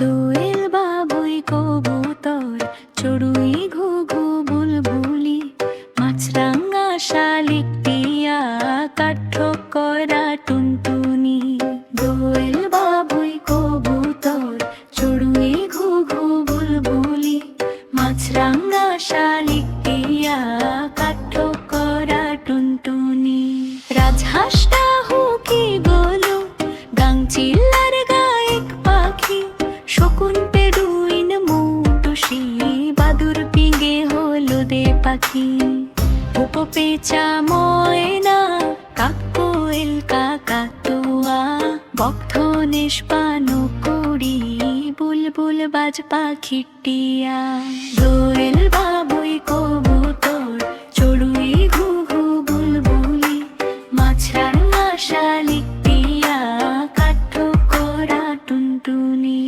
দোয়েল বাবুই কবুতর, চড়ুই ঘুঘু বুলবুলি, মাছরাঙা শালিক টিয়া কাঠ করা টুনটুনি। দোয়েল বাবুই কবুতর, চড়ুই ঘুঘু বুলবুলি, মাছরাঙা শালিক টিয়া কাঠ করা টুনটুনি। রাজহাঁসটা হুকি গোলু গাংচিল ఒంటె డూయిన మూటుషి বাদুর হলুদে পাখি। উপপেচা ময়না কাকোয়েল কাকাতুয়া বক্ষ নিষ্পানু করি বুলবুল বাজ পাখিটিয়া দোয়েল বাবুই কবুতর, চড়ুই ঘুঘু বুলবুলি। মাছার আশালিক টিয়া, কাঠ করা টুনটুনি।